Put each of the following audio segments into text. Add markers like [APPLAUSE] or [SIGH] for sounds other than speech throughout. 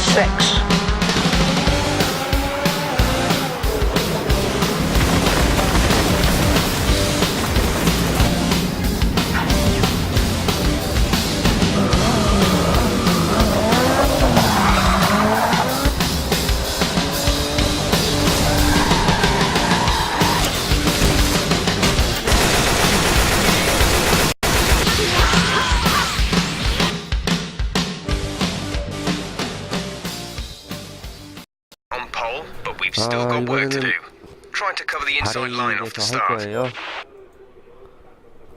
sex. 바레인에서 할. 거예요.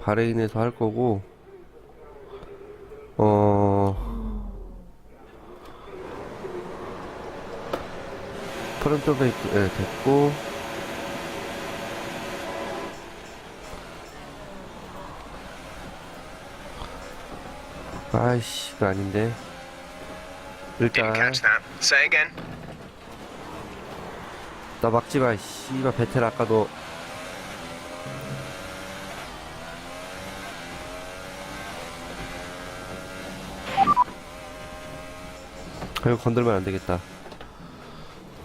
바레인에서 할 거고, 어, 프론트 베이크 예, 됐고, 아이씨, 이거 아닌데. 일단, catch that. Say again. 나 막지 마, 씨발, 베텔 아까도. 이거 건들면 안 되겠다.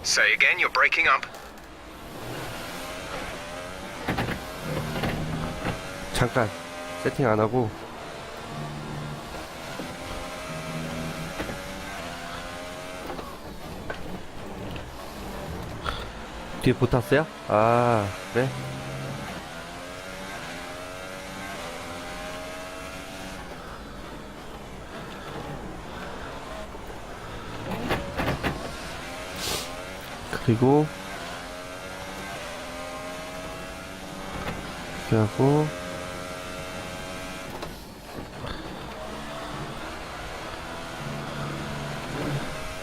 Say again. You're breaking up. 잠깐, 세팅 안 하고. 뒤에 보탔어요? 아, 그래? 그리고 이렇게 하고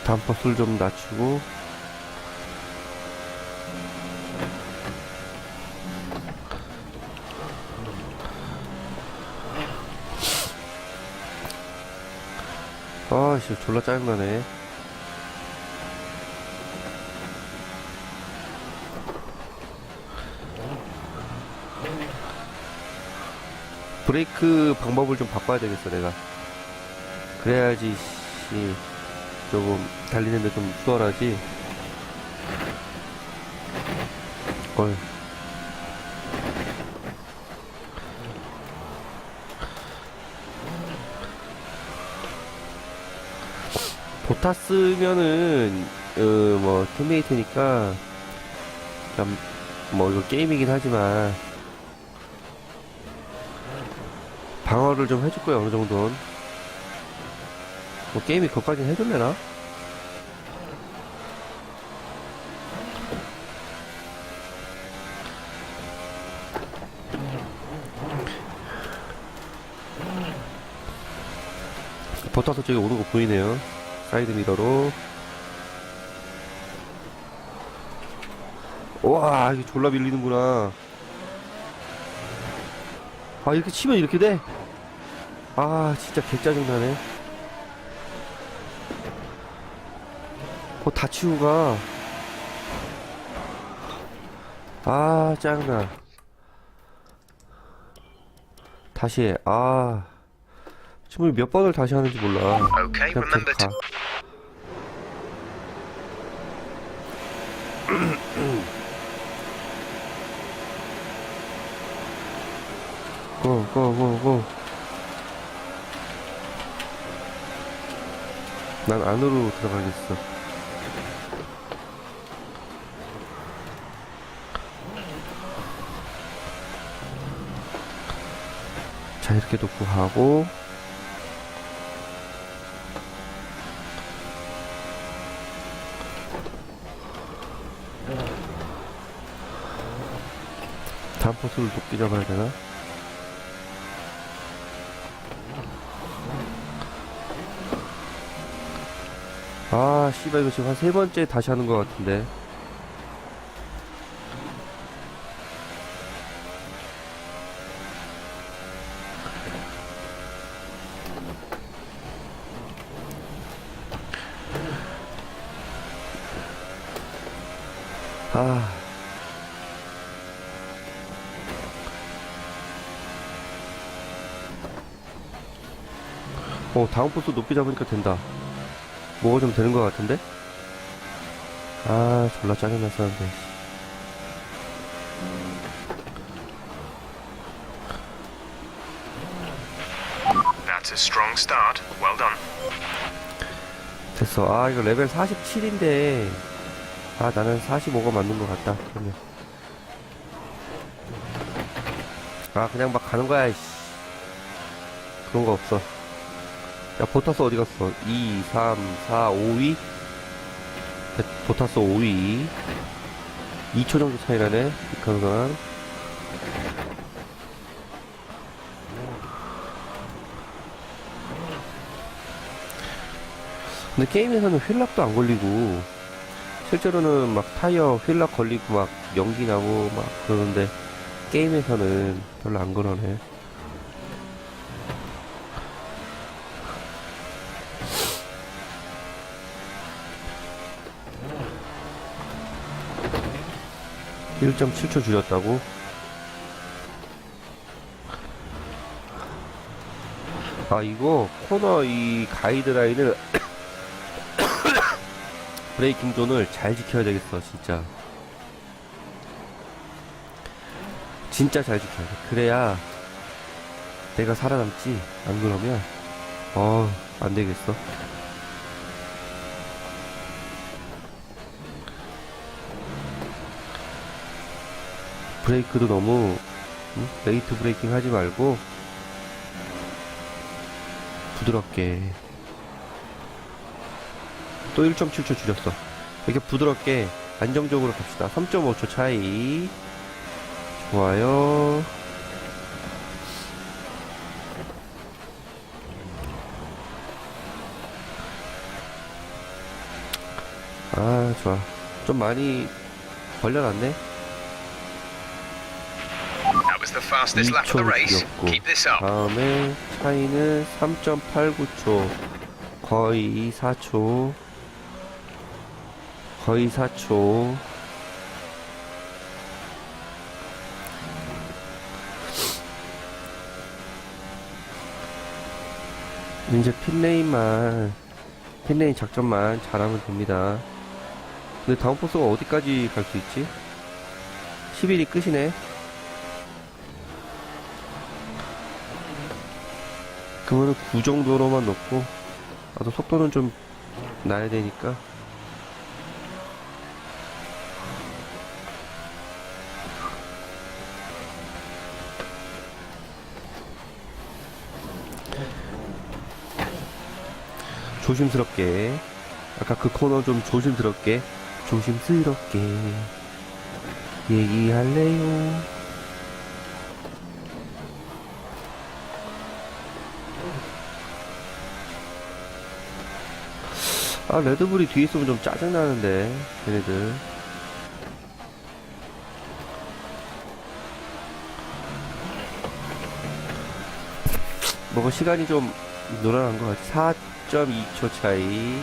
단퍼술 좀 낮추고 아씨 졸라 짜증나네. 브레이크 방법을 좀 바꿔야 되겠어 내가. 그래야지 씨 조금 달리는데 좀 수월하지? 걸 보타스면은 어뭐 팀메이트니까 그냥 뭐 이거 게임이긴 하지만 방어를 좀 해줄 거야 어느 정도는 뭐 게임이 그것까지는 해줄래나? 버타서 저기 오는 거 보이네요 사이드 미러로 와 이게 졸라 밀리는구나 아 이렇게 치면 이렇게 돼? 아 진짜 개짜증나네 어 다 치우고 가. 아 짜증나 다시 해. 아 지금 몇 번을 다시 하는지 몰라 Okay. 그냥 계속 to. 가. 고, 고, 고, 고. 난 안으로 들어가겠어. 자, 이렇게 놓고 가고. 포스를 높게 잡아야 되나? 아, 씨발, 이거 지금 한 세 번째 다시 하는 것 같은데. 어, 다음 포스 높게 잡으니까 된다. 뭐가 좀 되는 것 같은데? 아, 졸라 짜증났었는데. That's a strong start. Well done. 됐어. 아, 이거 레벨 47인데. 아, 나는 45가 맞는 것 같다. 그러면. 아, 그냥 막 가는 거야, 이씨. 그런 거 없어. 야, 보타스 어디 갔어? 2, 3, 4, 5위? 보타스 5위. 2초 정도 차이라네. 이칸간. 근데 게임에서는 휠락도 안 걸리고 실제로는 막 타이어 휠락 걸리고 막 연기 나고 막 그러는데 게임에서는 별로 안 그러네. (1.7초) 줄였다고? 아 이거 코너 이 가이드라인을 [COUGHS] 브레이킹 존을 잘 지켜야 되겠어, 진짜. 진짜 잘 지켜야 돼. 그래야 내가 살아남지. 안 그러면, 어, 안 되겠어. 브레이크도 너무, 응? 레이트 브레이킹 하지 말고, 부드럽게. 또 1.7초 줄였어. 이렇게 부드럽게 안정적으로 갑시다. 3.5초 차이. 좋아요. 아, 좋아. 좀 많이 벌려놨네. That was the fastest lap of the 2초 race. 줄였고. Keep this up. 다음에 차이는 3.89초. 거의 4초. 거의 4초. 이제 핀레인만, 핀레인 작전만 잘하면 됩니다. 근데 다음 포스가 어디까지 갈 수 있지? 10일이 끝이네. 그러면 9 정도로만 놓고, 나도 속도는 좀 나야 되니까. 조심스럽게. 아까 그 코너 좀 조심스럽게 조심스럽게. 얘기할래요 아 레드불이 뒤에 있으면 좀 짜증나는데 걔네들. 뭐가 시간이 좀 늘어난 것 같아. 4.2초 차이.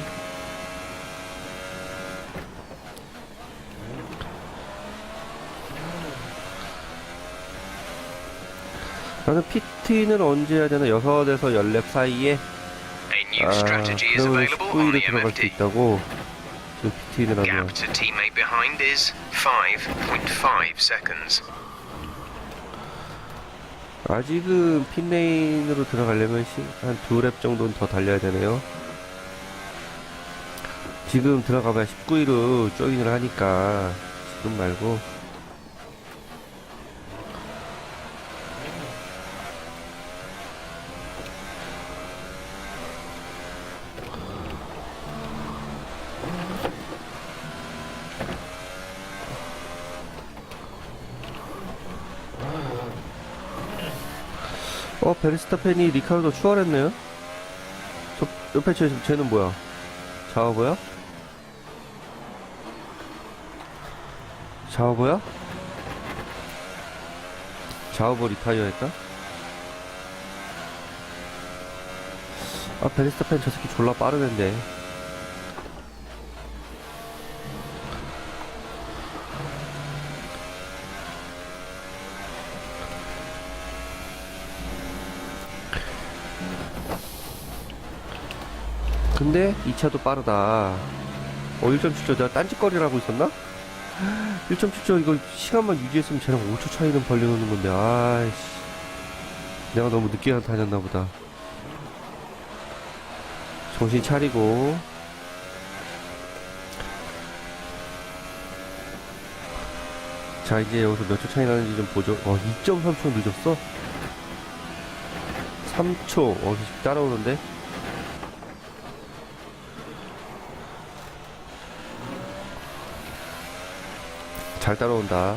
나는 PT는 언제 해야 되나? 6에서 10렙 사이에 아 그러면 available on 19일에 the 들어갈 수. 있다고 지금 PT는 하면 Gap to teammate behind is 5.5 seconds. 아직은 핀레인으로 들어가려면 한 두 랩 정도는 더 달려야 되네요. 지금 들어가봐야 19위로 조인을 하니까 지금 말고 어 베르스타펜이 리카르도 추월했네요. 저 옆에 쟤, 쟤는 뭐야? 자오보야? 자오보야? 자오보 리타이어 했다? 아 베르스타펜 저 새끼 졸라 빠르는데 근데 이 차도 빠르다. 어, 1.7초 내가 딴짓거리를 하고 있었나? 1.7초 이거 시간만 유지했으면 쟤랑 5초 차이는 벌려놓는 건데, 아이씨. 내가 너무 늦게 다녔나 보다. 정신 차리고. 자, 이제 여기서 몇 초 차이 나는지 좀 보죠. 어, 2.3초 늦었어? 3초. 어, 계속 따라오는데? 잘 따라온다.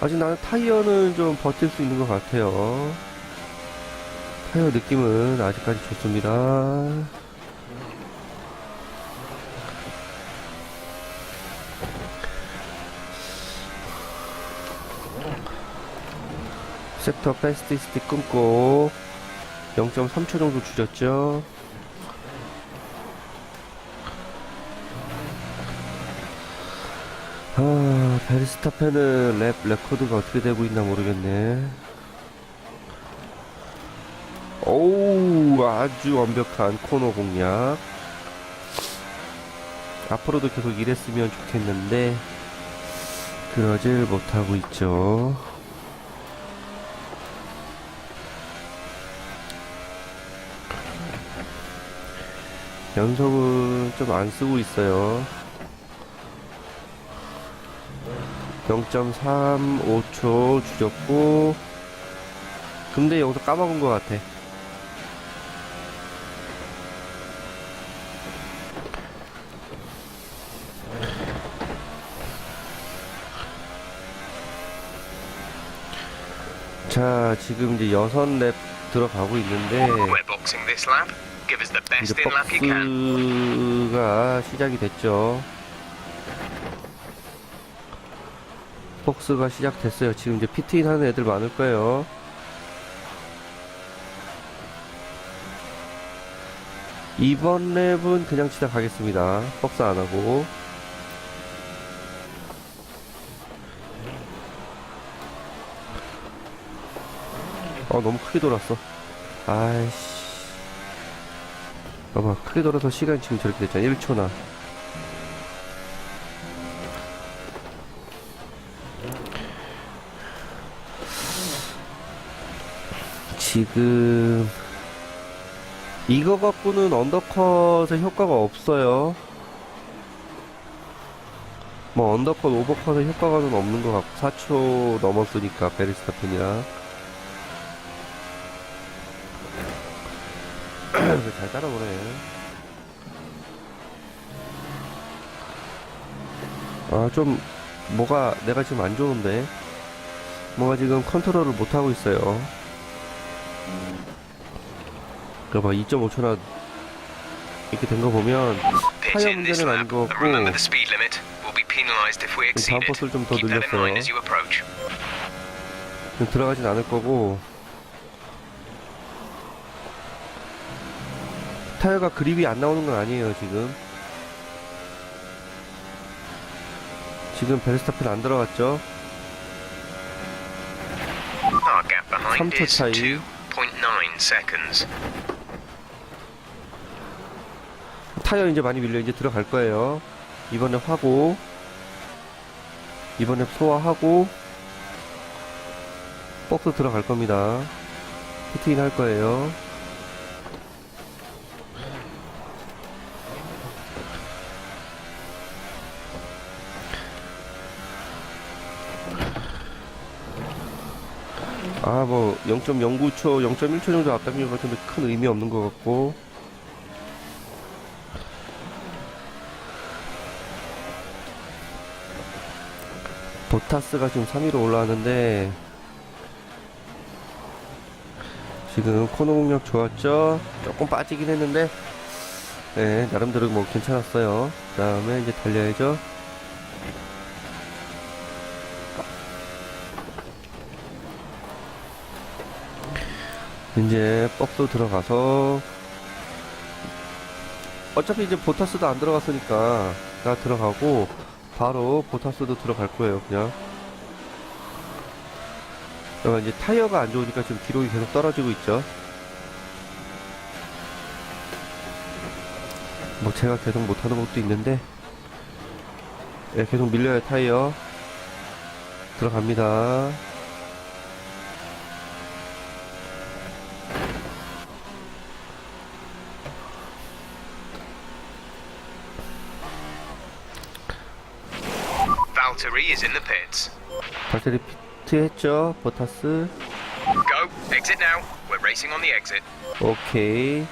아직 나는 타이어는 좀 버틸 수 있는 것 같아요. 타이어 느낌은 아직까지 좋습니다. 섹터 패스티스틱 끊고 0.3초 정도 줄였죠. 아, 베르스타펜은 랩 레코드가 어떻게 되고 있나 모르겠네. 오우, 아주 완벽한 코너 공략. 앞으로도 계속 이랬으면 좋겠는데, 그러질 못하고 있죠. 연속은 좀 안 쓰고 있어요. 0.35초 줄였고 근데 여기서 까먹은 것 같아 자 지금 이제 여섯 랩 들어가고 있는데 이제. 복스가 시작이 됐죠. 복스가 시작됐어요. 지금 이제 피트인 하는 애들 많을 거예요. 이번 랩은 그냥 시작하겠습니다. 복스 안 하고. 어, 너무 크게 돌았어. 아이씨. 봐봐 크게 돌아서 시간이 지금 저렇게 됐잖아 1초나 지금 이거 갖고는 언더컷의 효과가 없어요 뭐 언더컷 오버컷의 효과가는 없는 것 같고 4초 넘었으니까 베리스타펜이랑 [COUGHS] 잘 따라오네. 아, 좀, 뭐가, 내가 지금 안 좋은데? 뭔가 지금 컨트롤을 못하고 있어요. 그봐 2.5초나 이렇게 된 거 보면, 타이어 문제는 아닌. 것 같고, 다음. 버스를 좀 더 늘렸어요. 들어가진 않을 거고, 타이어가 그립이 안 나오는 건 아니에요, 지금. 지금 베르스타펜 안 들어갔죠? Our gap behind 3초 is 차이. 2.9 seconds. 타이어 이제 많이 밀려 이제 들어갈 거예요. 이번에 화고, 이번에 소화하고, 박스 들어갈 겁니다. 피트인 할 거예요. 아, 뭐, 0.09초, 0.1초 정도 앞당긴 것 같은데 큰 의미 없는 것 같고. 보타스가 지금 3위로 올라왔는데 지금 코너 공략 좋았죠? 조금 빠지긴 했는데 네 나름대로 뭐 괜찮았어요 그 다음에 이제 달려야죠 이제 뻑도 들어가서 어차피 이제 보타스도 안 들어갔으니까 나 들어가고 바로 보타스도 들어갈 거예요, 그냥. 그러니까 이제 타이어가 안 좋으니까 지금 기록이 계속 떨어지고 있죠. 뭐 제가 계속 못하는 것도 있는데 예, 계속 밀려요 타이어 들어갑니다 is in the pits. 발테리 피트 했죠 버타스 Go, exit now. We're racing on the exit. 오케이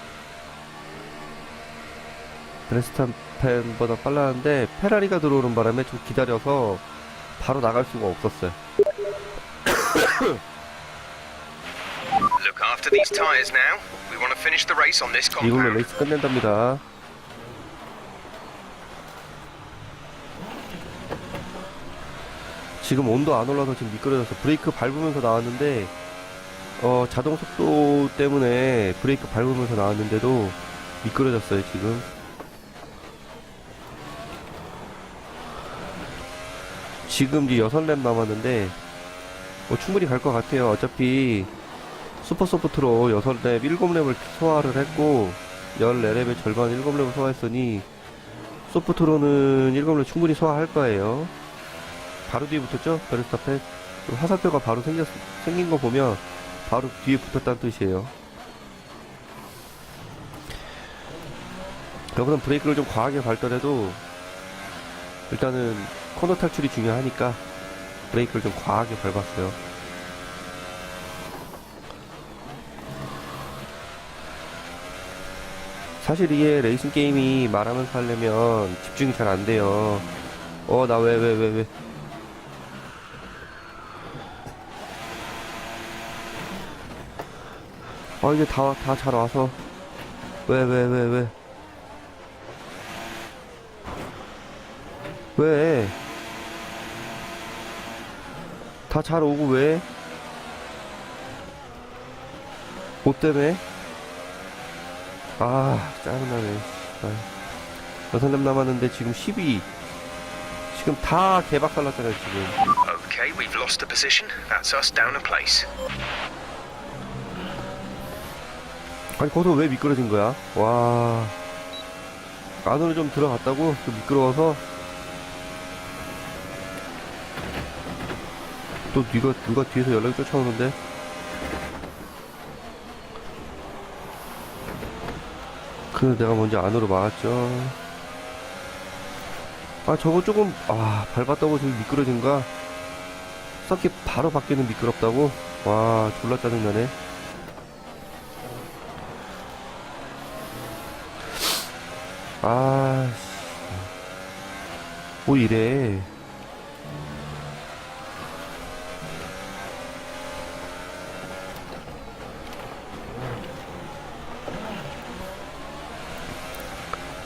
브레스탄펜보다 빨랐는데 페라리가 들어오는 바람에 좀 기다려서 바로 나갈 수가 없었어요 Look after these tyres now. We want to finish the race on this 이걸로 compound. 레이스 끝낸답니다 지금 온도 안 올라서 지금 미끄러져서 브레이크 밟으면서 나왔는데 어 자동 속도 때문에 브레이크 밟으면서 나왔는데도 미끄러졌어요 지금. 지금 이제 6랩 남았는데 뭐 충분히 갈 것 같아요. 어차피 슈퍼 소프트로 6랩 7랩을 소화를 했고 14랩의 절반 7랩을 소화했으니 소프트로는 7랩 충분히 소화할 거예요 바로 뒤에 붙었죠? 베르스타펜 화살표가 바로 생겼, 생긴 거 보면 바로 뒤에 붙었다는 뜻이에요 여기서 브레이크를 좀 과하게 밟더라도 일단은 코너 탈출이 중요하니까 브레이크를 좀 과하게 밟았어요 사실 이게 레이싱 게임이 말하면서 하려면 집중이 잘 안 돼요. 어, 나 왜, 왜, 왜, 왜. 아, 이제 다, 다 잘 와서. 왜, 왜, 왜, 왜. 왜? 다 잘 오고 왜? 뭐 때문에? 아, 짜증나네. 여섯 랩 남았는데 지금 12. 지금 다 개박살 났잖아요, 지금. Okay, we've lost a position. That's us down a place. 아니, 거기서 왜 미끄러진 거야? 와. 안으로 좀 들어갔다고? 좀 미끄러워서? 또 누가, 누가 뒤에서 연락이 쫓아오는데? 그래서 내가 먼저 안으로 막았죠. 아, 저거 조금, 아, 밟았다고 저기 미끄러진가? 서킷 바로 밖에는 미끄럽다고? 와, 졸라 짜증나네. 아, 씨. 뭐 이래.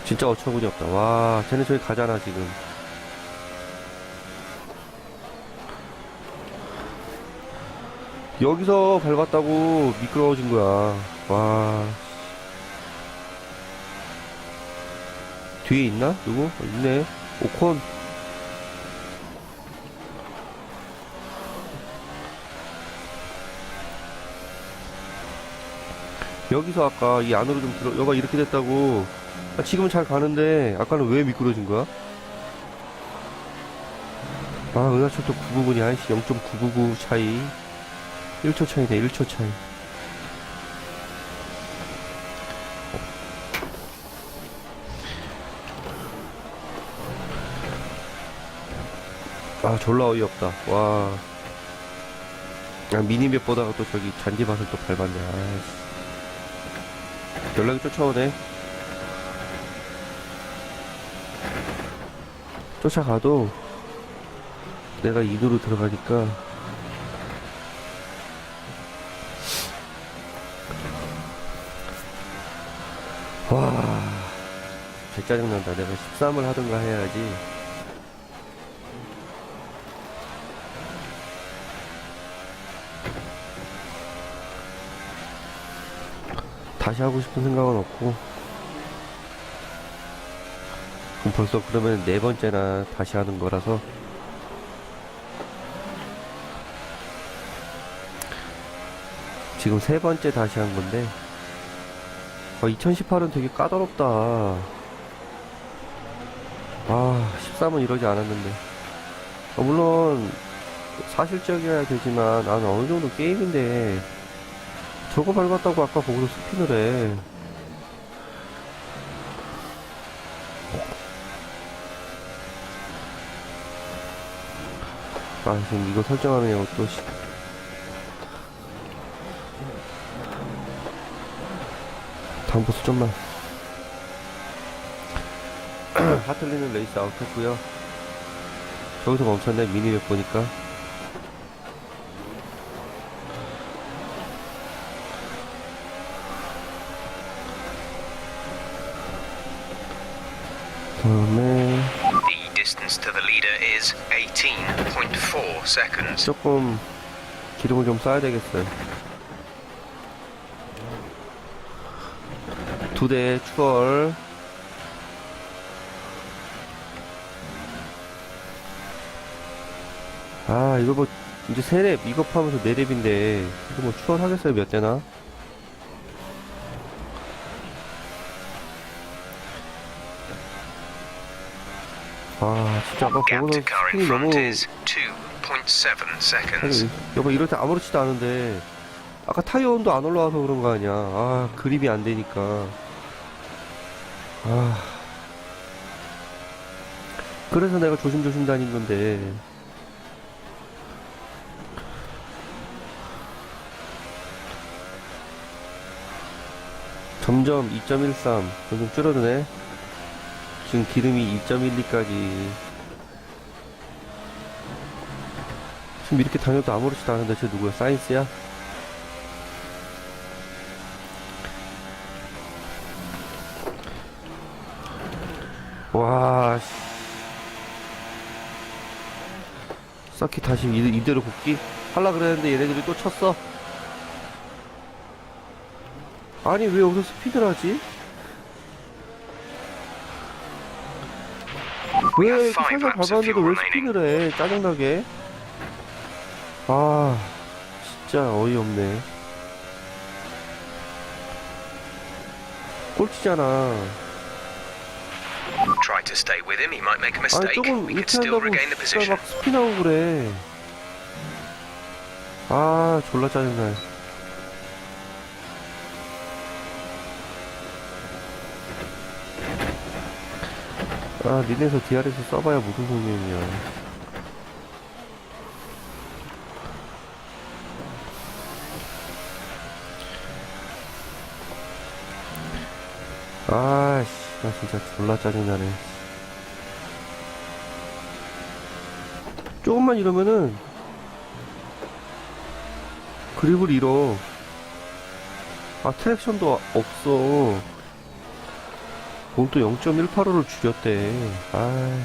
진짜 어처구니 없다. 와, 쟤네 저기 가잖아, 지금. 여기서 밟았다고 미끄러워진 거야. 와. 뒤에 있나? 누구? 어, 있네. 오콘. 여기서 아까 이 안으로 좀 들어, 여가 이렇게 됐다고. 아, 지금은 잘 가는데, 아까는 왜 미끄러진 거야? 아, 은하철도 999이 아이씨 0.999 차이. 1초 차이네, 1초 차이. 아 졸라 어이없다. 와. 아, 미니맵 보다가 또 저기 잔디밭을 또 밟았네. 아이씨. 연락이 쫓아오네. 쫓아가도 내가 인으로 들어가니까 와 개 짜증난다. 내가 13을 하든가 해야지 다시 하고 싶은 생각은 없고. 벌써 그러면 네 번째나 다시 하는 거라서. 지금 세 번째 다시 한 건데. 아, 2018은 되게 까다롭다. 아, 13은 이러지 않았는데. 아, 물론, 사실적이어야 되지만, 나는 어느 정도 게임인데, 저거 밟았다고 아까 거기서 해. 아, 지금 이거 설정하느냐고 또, 씨. 다음 보스 좀만. [CLEARS THROAT] 하틀리는 레이스 아웃 했고요 저기서 멈췄네 미니맵 보니까 다음에 The distance to the leader is 18.4 seconds. 조금 기름을 좀 쌓아야 되겠어요. 두 대 추월. 아 이거 뭐 이제 세랩 이거 파면서 네랩인데 이거 뭐 추월하겠어요 몇 대나 아 진짜 아까 in 스핀이 너무 front is 2.7 seconds. 아니, 여보 이럴 때 아무렇지도 않은데 아까 타이어 온도 안 올라와서 그런 거 아니야. 아 그립이 안 되니까. 아. 그래서 내가 조심조심 다닌 건데. 점점 2.13 점점 줄어드네 지금 기름이 2.12까지 지금 이렇게 다녀도 아무렇지도 않은데 쟤 누구야? 사이언스야? 와, 씨. 서킷 다시 이, 이대로 복귀? 할라 그랬는데 얘네들이 또 쳤어? 아니, 왜 여기서 스피드를 하지? 왜 이렇게 살살 밟았는데도 왜 스피드를 해? 짜증나게. 아, 진짜 어이없네. 꼴찌잖아. Try to stay with him, he might make a 아니, mistake. 조금 We 이렇게 can still 한다고 regain the 진짜 position. 막 스피나고 그래. 아, 졸라 짜증나. 아, 니네에서 DR에서 써봐야 무슨 소용이야. 아, 씨, 나 진짜 졸라 짜증나네. 조금만 이러면은 그립을 잃어. 아, 트랙션도 없어. 또 0.185를 줄였대. 아.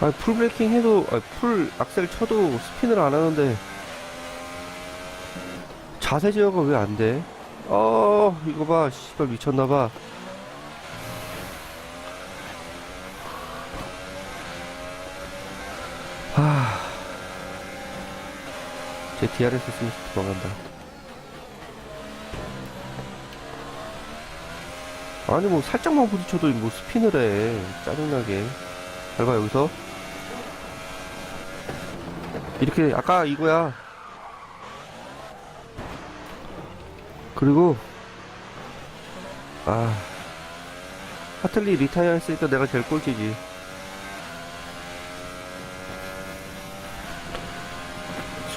아, 풀 브레이킹 해도, 아, 풀 악셀 쳐도 스핀을 안 하는데, 자세 제어가 왜 안 돼? 어, 이거 봐. 씨발 미쳤나봐. DRS 쓰면서 도망간다. 아니 뭐 살짝만 부딪혀도 뭐 스핀을 해. 짜증나게. 잘 봐 여기서. 이렇게 아까 이거야. 그리고 아 하틀리 리타이어 했으니까 내가 제일 꼴찌지.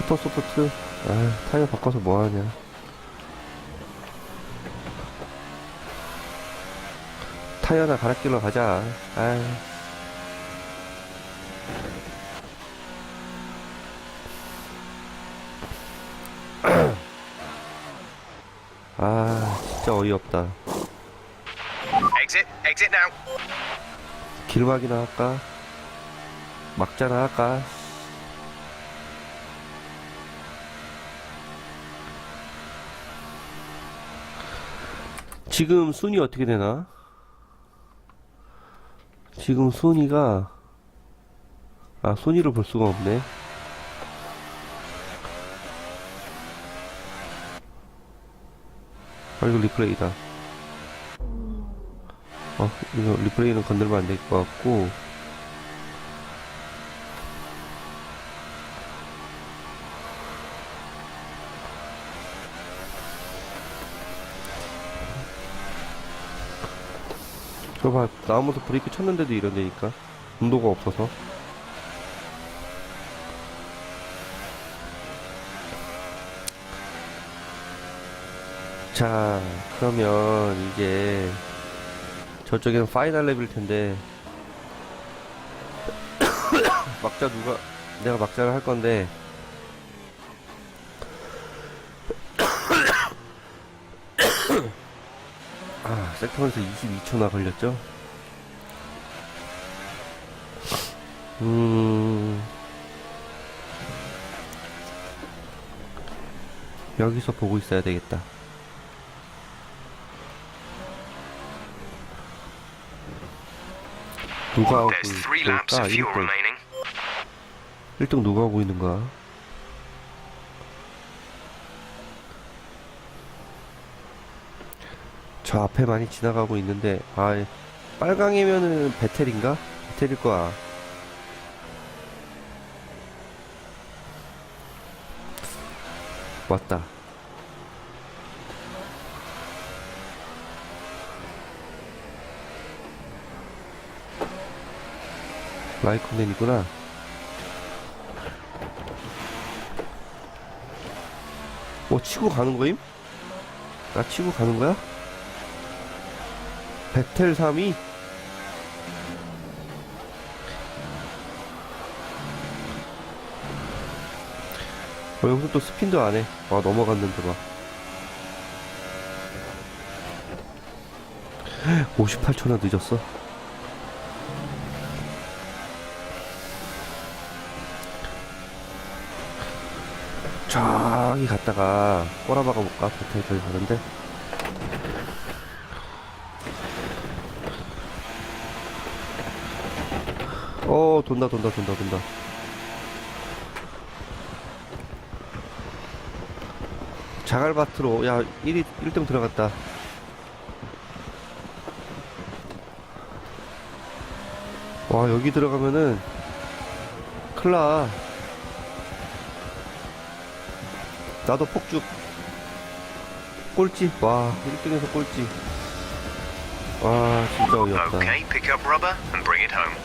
슈퍼 소프트 아 타이어 바꿔서 뭐하냐 타이어나 갈아끼러 가자 아 [CLEARS THROAT] 아, 진짜 어이없다. Exit, exit now. 길막이나 할까? 막자나 할까? 지금 순위 어떻게 되나? 지금 순위가 아 순위를 볼 수가 없네. 아, 이거 리플레이다. 어, 이거 리플레이는 건들면 안 될 것 같고. 나오면서 브레이크 쳤는데도 이런다니까. 운도가 없어서. 자, 그러면 이제 저쪽에는 파이널 랩일 텐데 [COUGHS] 막자 누가 내가 막자를 할 건데 [COUGHS] 아, 섹터에서 22초나 걸렸죠? 음. 여기서 보고 있어야 되겠다. 누가 하고 있을까? of fuel 1등. remaining. 1등 누가 하고 있는가? 저 앞에 많이 지나가고 있는데, 아, 빨강이면은 베텔인가? 베텔일 거야. 왔다. 라이컨넨이구나. 뭐 치고 가는 거임? 나 치고 가는 거야? 베텔 3위? 어, 여기서 또 스핀도 안 해. 아, 넘어갔는데 봐. 58초나 늦었어. 저기 갔다가 꼬라박아 볼까? 저기 가는데. 어, 돈다, 돈다, 돈다, 돈다. 자갈밭으로, 야, 1위, 1등 들어갔다. 와, 여기 들어가면은, 나. 나도 폭죽. 꼴찌. 와, 1등에서 꼴찌. 와, 진짜 어이없다. Okay, pick up rubber and bring it home.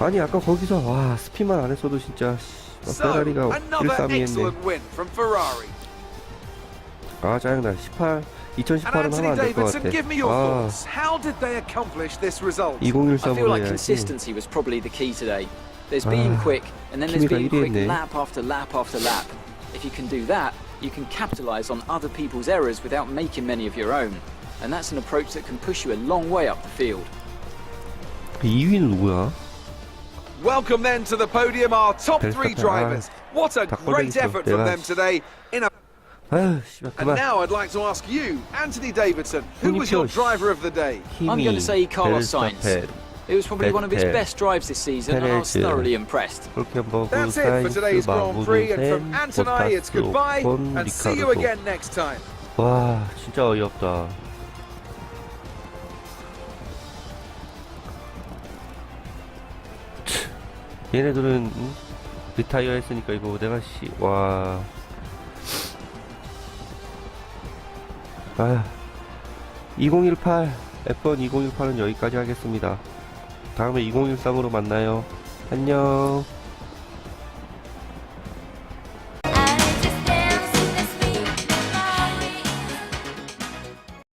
아니 아까 거기서 와 스피만 안 했어도 진짜 씨, 막 페라리가 another 1-3위 했네. 아 짜증나 18 And 2018은 하면 Anthony 안될것 Davidson, 같아 아 thoughts. How did they accomplish this result? 2013으로 I feel like 해야지. There's being Ah, quick, and then there's being quick 1위했네. lap after lap after lap. If you can do that, you can capitalise on other people's errors without making many of your own. And that's an approach that can push you a long way up the field. 2위는 누구야? Welcome then to the podium, our top three Verstappen, drivers. What a 다 great 꼴등이죠. effort from 내가 them today. In a, [SIGHS] 아휴 씨발 and 그만 now I'd like to ask you, Anthony Davidson, who was your 씨. driver of the day? I'm 힘이 going to say Carlos Sainz. 베르스타펜 It was probably one of his Vettel, best drives this season, and I was Perez. thoroughly impressed. 그렇게 보고 That's it for 사인스 today's Grand Prix, and from 마구누센 Anthony, it's 보타스 goodbye, 오콘 and see you 리카르도 again next time. 와 진짜 어이없다 얘네들은 응? 리타이어 했으니까 이거 내가 씨 와. 아 2018 F1 2018은 여기까지 하겠습니다. 다음에 2013으로 만나요. 안녕